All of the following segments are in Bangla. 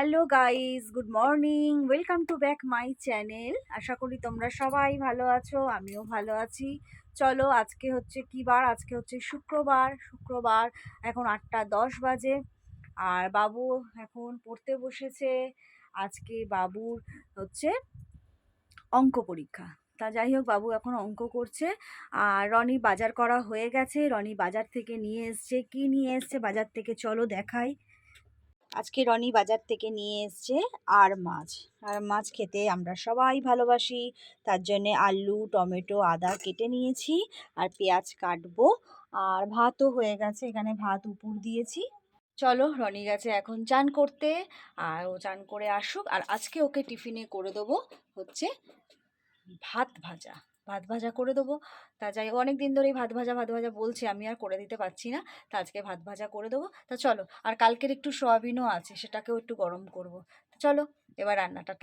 Hello guys good morning welcome to back my channel আশা করি তোমরা সবাই ভালো আছো, আমিও ভালো আছি। চলো, আজকে হচ্ছে কী বার? আজকে হচ্ছে শুক্রবার। শুক্রবার, এখন আটটা দশ বাজে। আর বাবু এখন পড়তে বসেছে। আজকে বাবুর হচ্ছে অঙ্ক পরীক্ষা। তা যাই হোক, বাবু এখন অঙ্ক করছে। আর রনি বাজার করা হয়ে গেছে। রনি বাজার থেকে নিয়ে এসছে। কি নিয়ে এসছে? বাজার থেকে চলো দেখাই। আজকে রনি বাজার থেকে নিয়ে এসছে আর মাছ। আর মাছ খেতে আমরা সবাই ভালোবাসি। তার জন্যে আলু, টমেটো, আদা কেটে নিয়েছি আর পেঁয়াজ কাটবো। আর ভাতও হয়ে গেছে, এখানে ভাত উপর দিয়েছি। চলো রনি গেছে এখন চান করতে, আর ও চান করে আসুক। আর আজকে ওকে টিফিনে করে দেবো হচ্ছে ভাত ভাজা। ভাত ভাজা করে দেবো। তা যাই অনেক দিন ধরেই ভাত ভাজা ভাত ভাজা বলছি, আমি আর করে দিতে পারছি না। তা আজকে ভাত ভাজা করে দেবো। তা চলো, আর কালকের একটু সোয়াবিনও আছে, সেটাকেও একটু গরম করব। চলো, এবার রান্নাটা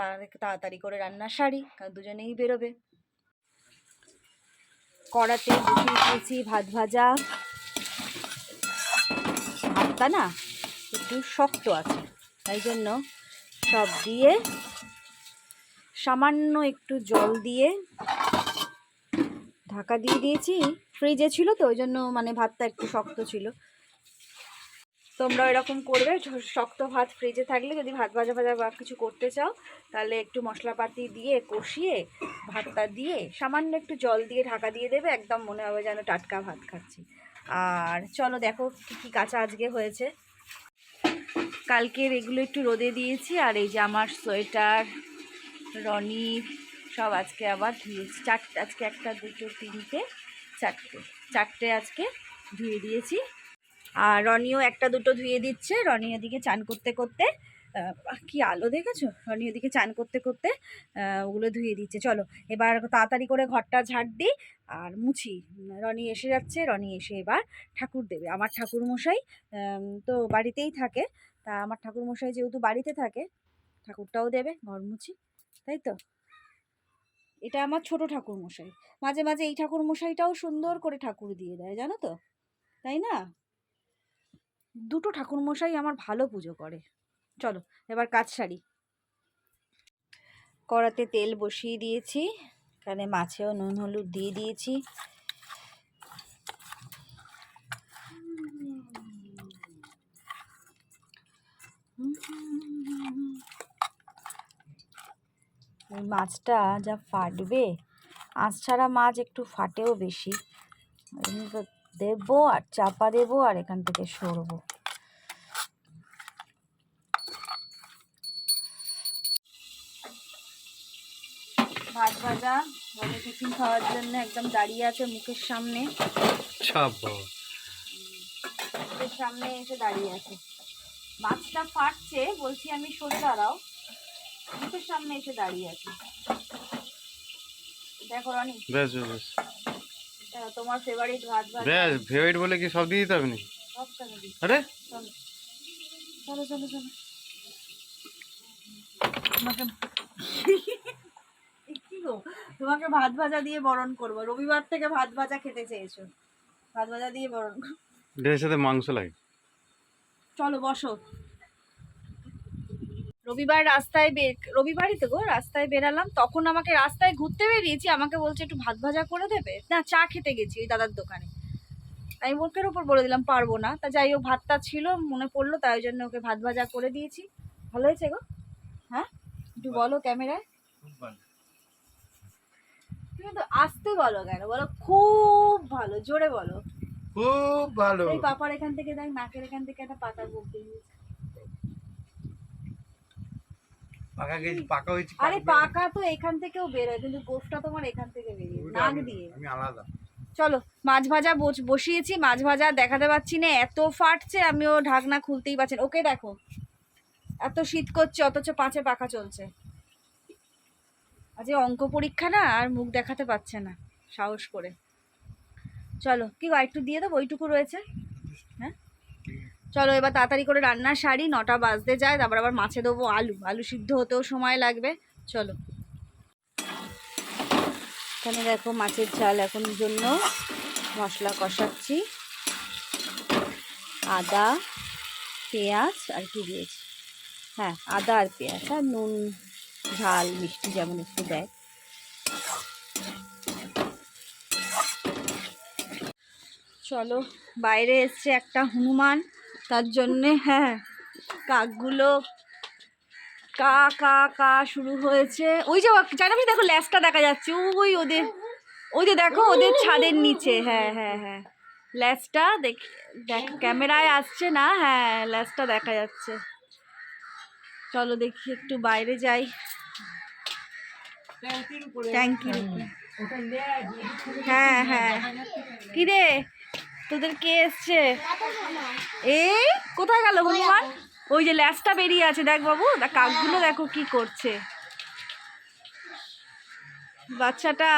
তাড়াতাড়ি করে রান্না সারি, কারণ দুজনেই বেরোবে। কড়াতে বসিয়ে ভাত ভাজা। ভাতটা না একটু শক্ত আছে, তাই জন্য সব দিয়ে সামান্য একটু জল দিয়ে ঢাকা দিয়ে দিয়েছি ফ্রিজে ছিল তো, ওই জন্য মানে ভাতটা একটু শক্ত ছিল। তোমরা এরকম করবে শক্ত ভাত ফ্রিজে থাকলে যদি ভাত ভাজা ভাজা বা কিছু করতে চাও, তাহলে একটু মশলাপাতি দিয়ে কষিয়ে ভাতটা দিয়ে সামান্য একটু জল দিয়ে ঢাকা দিয়ে দেবে, একদম মনে হবে যেন টাটকা ভাত খাচ্ছি। আর চলো দেখো কী কী কাঁচা আজকে হয়েছে। কালকের এগুলো একটু রোদে দিয়েছি, আর এই যে আমার সোয়েটার রনির সব আজকে আবার ধুয়েছি চারটে, আজকে একটা, দুটো, তিনটে, চারটে। চারটে আজকে ধুয়ে দিয়েছি। আর রনিও একটা, দুটো ধুয়ে দিচ্ছে। রনি ওদিকে চান করতে করতে কি আলো দেখেছ? রনি ওদিকে চান করতে করতে ওগুলো ধুয়ে দিচ্ছে। চলো, এবার তাড়াতাড়ি করে ঘরটা ঝাড় দিই আর মুছি। রনি এসে যাচ্ছে, রনি এসে এবার ঠাকুর দেবে। আমার ঠাকুর মশাই তো বাড়িতেই থাকে। তা আমার ঠাকুর মশাই যেহেতু বাড়িতে থাকে, ঠাকুরটাও দেবে, ঘর মুছি। তাই তো? এটা আমার ছোট ঠাকুর মশাই মাঝে মাঝে এই ঠাকুর মশাইটাও সুন্দর করে ঠাকুর দিয়ে দেয়, জানো তো? তাই না? দুটো ঠাকুর মশাই আমার ভালো পুজো করে। চলো, এবার কাজ সারি। কড়াতে তেল বসিয়ে দিয়েছি, এখানে মাছেও নুন, হলুদ দিয়ে দিয়েছি। এই মাছটা যা ফাটবে আঁচ ছাড়া মাছ একটু ফাটেও বেশি। ওই দেবো আর চাপা দেবো আর এখান থেকে সরবো। ভাত ভাজা মানে টিফিন খাওয়ার জন্য একদম দাঁড়িয়ে আছে মুখের সামনে। মুখের সামনে এসে দাঁড়িয়ে আছে। মাছটা ফাটছে বলছি আমি সরে দাঁড়াও। মুখের সামনে এসে দাঁড়িয়ে আছে। দেখো রনি। বেশ বেশ তোমার ফেভারিট ভাত ভাজা বেশ ফেভারিট বলে কি সব দিয়ে দিতে হবে সব আরে? চলো। চলো চলো তোমাকে কি গো? তোমাকে ভাত ভাজা দিয়ে বরণ করব। রবিবার থেকে ভাত ভাজা খেতে চেয়েছো। ভাত ভাজা দিয়ে বরণ করব। এর সাথে মাংস লাগে। চলো বসো। রবিবার রাস্তায় বের রবিবারই তো গো রাস্তায় বেরালাম তখন আমাকে রাস্তায় ঘুরতে বেরিয়েছি আমাকে বলছে একটু ভাত ভাজা করে দেবে? না চা খেতে গেছি ওই দাদার দোকানে। আমি মুখের ওপর বলে দিলাম পারব না। তা যাই হোক ভাতটা ছিল মনে পড়ল তাই জন্য ওকে ভাত ভাজা করে দিয়েছি। ভালো হয়েছে গো? হ্যাঁ? একটু বলো ক্যামেরায়। তুমি তো আসতে বলো কেন? বলো খুব ভালো জোরে বলো। খুব ভালো। এই পাপার এখান থেকে দেখ নাকের এখান থেকে একটা পাতা গোপ বেরিয়েছে পাকা গেছি পাকা হয়েছি আরে পাকা তো এখান থেকেও বেরোয় কিন্তু গোফটা তোমার এখান থেকে বেরিয়ে নাক দিয়ে। আমি আলাদা। চলো মাছ ভাজা বস- বসিয়েছি মাছ ভাজা দেখাতে পাচ্ছি না এত ফাটছে আমিও ঢাকনা খুলতেই পারছি না। ওকে দেখো এত শীত করছে অথচ পাঁচে পাখা চলছে। আজকে অঙ্ক পরীক্ষা না আর মুখ দেখাতে পারছে না সাহস করে। চলো কি একটু দিয়ে দেবো ওইটুকু রয়েছে? চলো এবার তাড়াতাড়ি করে রান্না সারি, নটা বাজতে যায়, তারপর আবার মাছে দেবো আলু। আলু সিদ্ধ হতেও সময় লাগবে, চলো। এখানে দেখো মাছের ঝাল এখন জন্য মশলা কষাচ্ছি। আদা, পেঁয়াজ আর কি দিয়েছি। হ্যাঁ আদা আর পেঁয়াজ আর নুন, ঝাল, মিষ্টি যেমন একটু দেয়। চলো, বাইরে এসছে একটা হনুমান। তার জন্যে হ্যাঁ কাকগুলো কা কা কা শুরু হয়েছে। ওই যে জানাবি দেখো, ল্যাসটা দেখা যাচ্ছে। ওই ওদের, ওই যে দেখো, ওদের ছাদের নিচে হ্যাঁ হ্যাঁ হ্যাঁ। ল্যাসটা দেখ দেখ, ক্যামেরায় আসছে না হ্যাঁ ল্যাসটা দেখা যাচ্ছে। চলো দেখি, একটু বাইরে যাই। ট্যাঙ্কির হ্যাঁ হ্যাঁ। কিরে তোদের কে এসছে? এই কোথায় গেল হনুমান? ওই যে ল্যাসটা বেরিয়ে আছে দেখ বাবু দেখ কাকগুলো দেখো কি করছে। বাচ্চাটা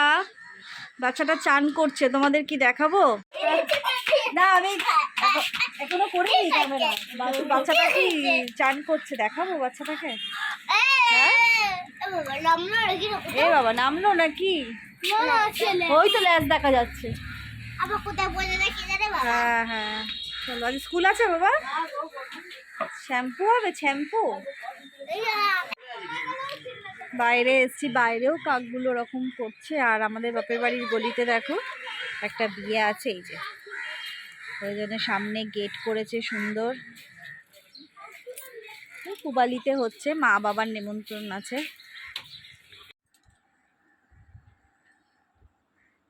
বাচ্চাটা চান করছে তোমাদের কি দেখাবো? না আমি এখ- এখনও করিনি ক্যামেরা বাচ্চাটা কি চান করছে দেখাবো বাচ্চাটাকে? হ্যাঁ? এ বাবা নামলো নাকি? ওই তো ল্যাস দেখা যাচ্ছে। আবার কোথায় বলে রাখি রে বাবা? হ্যাঁ হ্যাঁ। চলো আজ স্কুল আছে বাবা? শ্যাম্পু হবে শ্যাম্পু? বাইরে এসছি বাইরেও কাকগুলো ওরকম করছে আর আমাদের বাপের বাড়ির গলিতে দেখো একটা বিয়ে আছে এই যে। ওই জন্য সামনে গেট করেছে সুন্দর। কুবালিতে হচ্ছে মা বাবার নিমন্ত্রণ আছে।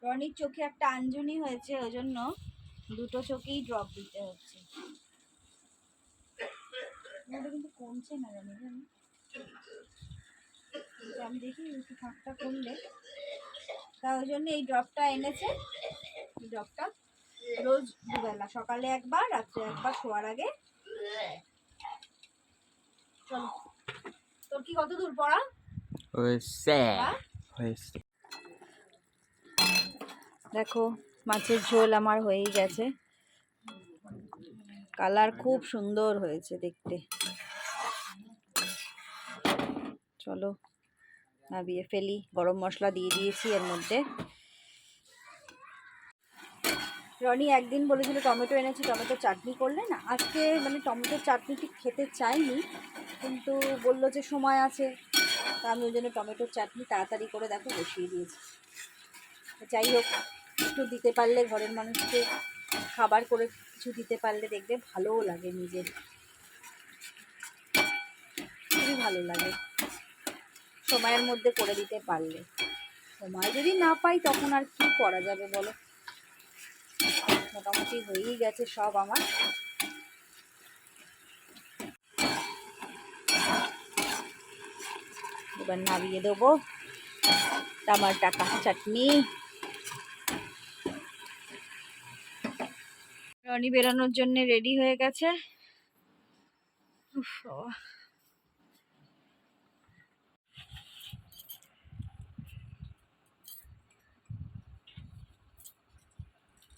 রনির চোখে একটা আঞ্জনি হয়েছে ওই জন্য দুটো চোখেই ড্রপ দিতে হচ্ছে। কিন্তু কমছে না জানি জানি। আমি দেখি একটু ফাঁকটা করলে। তা ওই জন্য এই ড্রপটা এনেছে। এই ড্রপটা রোজ দুবেলা সকালে একবার রাত্রে একবার শোয়ার আগে। চলো। তোর কি কত দূর পড়া? হয়েছে। হ্যাঁ? হয়েছে। দেখো, মাছের ঝোল আমার হয়েই গেছে। কালার খুব সুন্দর হয়েছে দেখতে। চলো, নাবিয়ে ফেলি। গরম মশলা দিয়ে দিয়েছি এর মধ্যে। রনি একদিন বলেছিল টমেটো এনেছি, টমেটো চাটনি করলে না? আজকে মানে টমেটো চাটনি ঠিক খেতে চাইনি, কিন্তু বলল যে সময় আছে। তা আমি ওই জন্য টমেটোর চাটনি তাড়াতাড়ি করে দেখো বসিয়ে দিয়েছি। যাই হোক একটু দিতে পারলে ঘরের মানুষকে খাবার করে কিছু দিতে পারলে দেখবে ভালোও লাগে নিজের। খুবই ভালো লাগে। সময়ের মধ্যে করে দিতে পারলে। সময় যদি না পাই তখন আর কি করা যাবে বলো? মোটামুটি হয়েই গেছে সব আমার। এবার নামিয়ে দেবো। টামাটা কাঁচা চাটনি। রনি বেরোনোর জন্য রেডি হয়ে গেছে।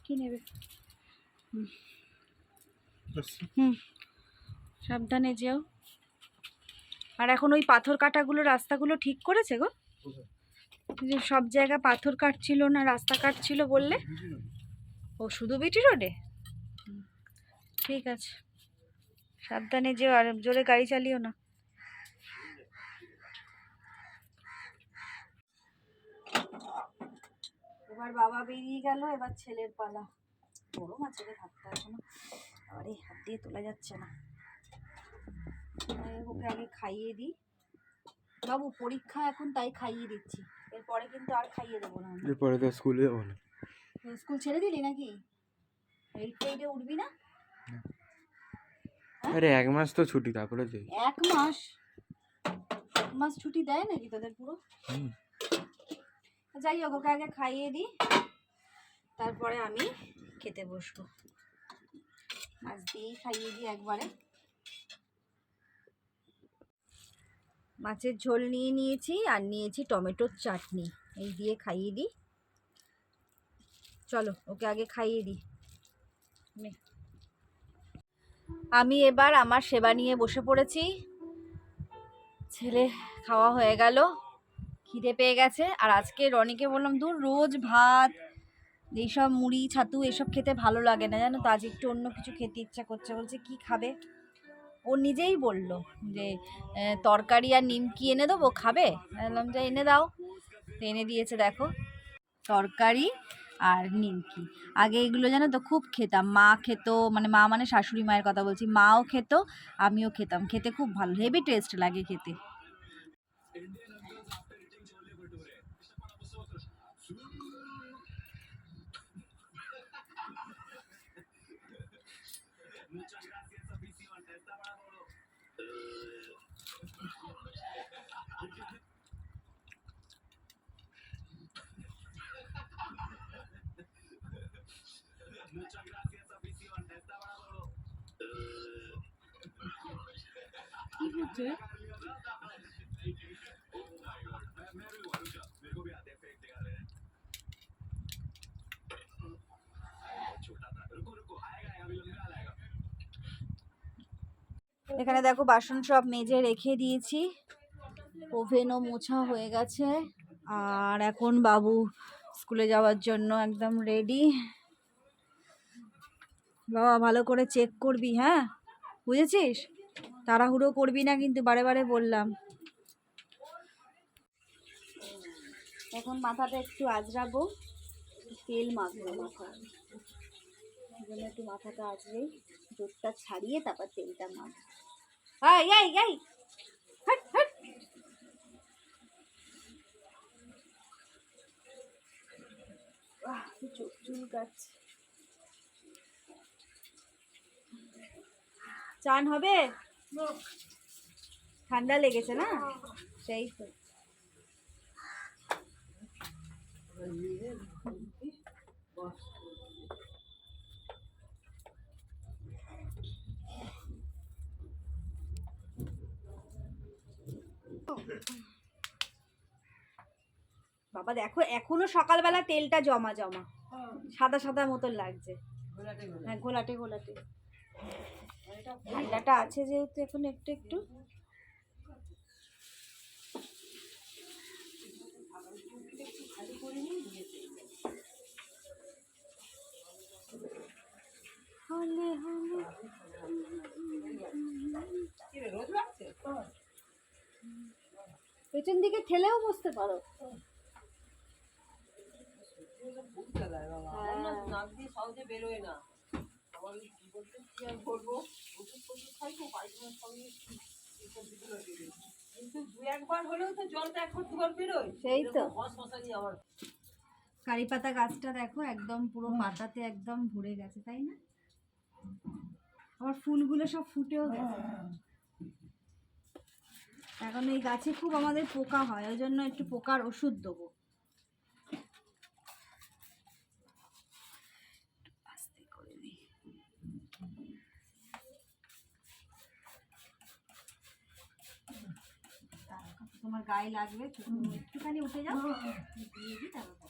কি নেবে? হুম সাবধানে যেও। আর এখন ওই পাথর কাটাগুলো রাস্তাগুলো ঠিক করেছে গো? যে সব জায়গায় পাথর কাটছিল না রাস্তা কাটছিল বললে? ও শুধু বিটি রোডে? ঠিক আছে। সাবধানে যেও আর জোরে গাড়ি চালিও না। এবার বাবা বেরিয়ে গেল এবার ছেলের পালা। বড় মাছের হাতটা এখনও। আবার এই হাত দিয়ে তোলা যাচ্ছে না। ওকে আগে খাইয়ে দিই। বাবু পরীক্ষা এখন তাই খাইয়ে দিচ্ছি। এরপরে কিন্তু আর খাইয়ে দেবো না। এরপরে তো স্কুলে যাব না। স্কুল ছেড়ে দিলি নাকি? এইট এইটে উঠবি না? আরে এক মাস তো ছুটি তারপরে যাই। এক মাস? এক মাস ছুটি দেয় নাকি তোদের পুরো? যাই হোক ওকে আগে খাইয়ে দিই। তারপরে আমি খেতে বসবো। মাছ দিয়েই খাইয়ে দিই একবারে। মাছের ঝোল নিয়ে নিয়েছি আর নিয়েছি টমেটোর চাটনি। এই দিয়ে খাইয়ে দিই। চলো ওকে আগে খাইয়ে দিই নে। আমি এবার আমার সেবা নিয়ে বসে পড়েছি। ছেলে, খাওয়া হয়ে গেল। খিদে পেয়ে গেছে। আর আজকে রনিকে বললাম, দূর, রোজ ভাত, এইসব মুড়ি, ছাতু, এসব খেতে ভালো লাগে না। জানো তো, আজ একটু অন্য কিছু খেতে ইচ্ছা করছে। বলছে, কি খাবে? ও নিজেই বলল যে তরকারি আর নিমকি এনে দেবো, খাবে? বললাম, যে এনে দাও। এনে দিয়েছে, দেখো। তরকারি আর নিমকি। আগে এগুলো জানো তো খুব খেতাম। মা খেত মানে মা মানে শাশুড়ি মায়ের কথা বলছি। মাও খেত, আমিও খেতাম। খেতে খুব ভালো হেভি টেস্ট লাগে খেতে। এখানে দেখো বাসন সব মেজে রেখে দিয়েছি। ওভেনও মোছা হয়ে গেছে। আর এখন বাবু স্কুলে যাওয়ার জন্য একদম রেডি বাবা ভালো করে চেক করবি হ্যাঁ? বুঝেছিস? তাড়াহুড়ো করবি না কিন্তু বারে বারে বললাম। এখন মাথাটা একটু আজরাবো তেল মাখবো এই জন্য একটু মাথাটা আজরেই দুধটা ছাড়িয়ে তারপর তেলটা মাখ। চোখ চান হবে? ঠান্ডা লেগেছে না? সেই তো। বাবা দেখো এখনও সকালবেলা তেলটা জমা জমা সাদা সাদা মতন লাগছে। হ্যাঁ ঘোলাটে ঘোলাটে। ঠান্ডাটা আছে যেহেতু এখন একটু একটু। হলে হলে। পেছন দিকে ঠেলেও বসতে পারো। সেই তো। কারি পাতা গাছটা দেখো, একদম পুরো পাতাতে একদম ভরে গেছে, তাই না? আবার ফুলগুলো সব ফুটেও গেছে। এখন এই গাছে খুব আমাদের পোকা হয়, ওই জন্য একটু পোকার ওষুধ দেবো আস্তে করে দিই। তারপর তোমার গায়ে লাগবে তুমি একটুখানি উঠে যাও দিয়ে দিই তারপর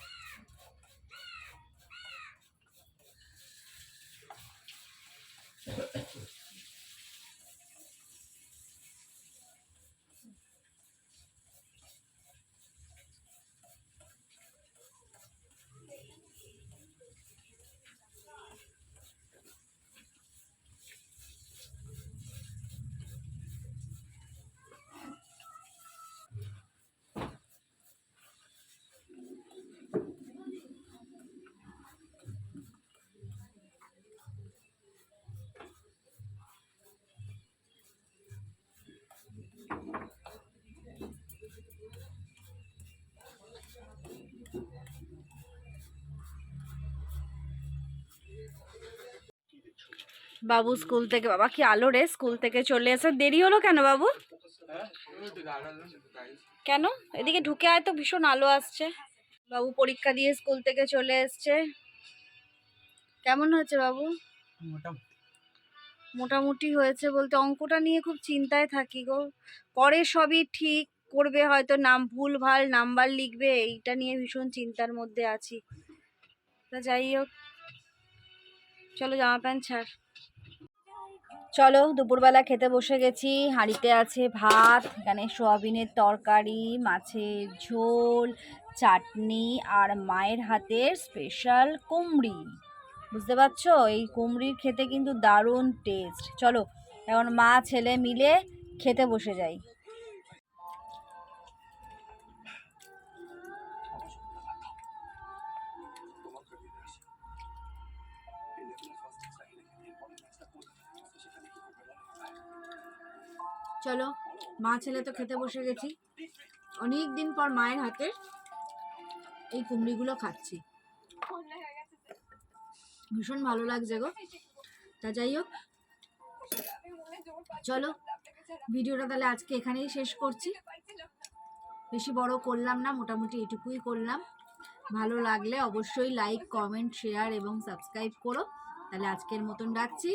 বাবু স্কুল থেকে বাবা কি আলো রে? স্কুল থেকে চলে এসে দেরি হলো কেন বাবু? কেন? এদিকে ঢুকে আয় তো ভীষণ আলো আসছে। বাবু পরীক্ষা দিয়ে স্কুল থেকে চলে এসছে। কেমন হয়েছে বাবু? মোটামুটি। হয়েছে বলতে অঙ্কটা নিয়ে খুব চিন্তায় থাকি গো। পরে সবই ঠিক করবে হয়তো নাম ভুল ভালো নাম্বার লিখবে এইটা নিয়ে ভীষণ চিন্তার মধ্যে আছি। তা যাই হোক চলো জামা প্যান্ট ছাড়। চলো, দুপুরবেলা খেতে বসে গেছি। হাঁড়িতে আছে ভাত, এখানে সোয়াবিনের তরকারি, মাছের ঝোল, চাটনি আর মায়ের হাতের স্পেশাল কুমড়ি। বুঝতে পারছ? এই কুমড়ির খেতে কিন্তু দারুণ টেস্ট চলো, এখন মা ছেলে মিলে খেতে বসে যাই। চলো, মা ছেলে তো খেতে বসে গেছি। অনেক দিন পর মায়ের হাতে এই কুমড়িগুলো খাচ্ছি। ভীষণ ভালো লাগছে গো। তা যাই হোক, চলো, ভিডিওটা তাহলে আজকে এখানেই শেষ করছি। বেশি বড় করলাম না, মোটামুটি এটুকুই করলাম। ভালো লাগলে অবশ্যই লাইক কমেন্ট শেয়ার এবং সাবস্ক্রাইব করো। তাহলে আজকের মতন রাখছি।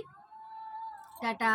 টাটা।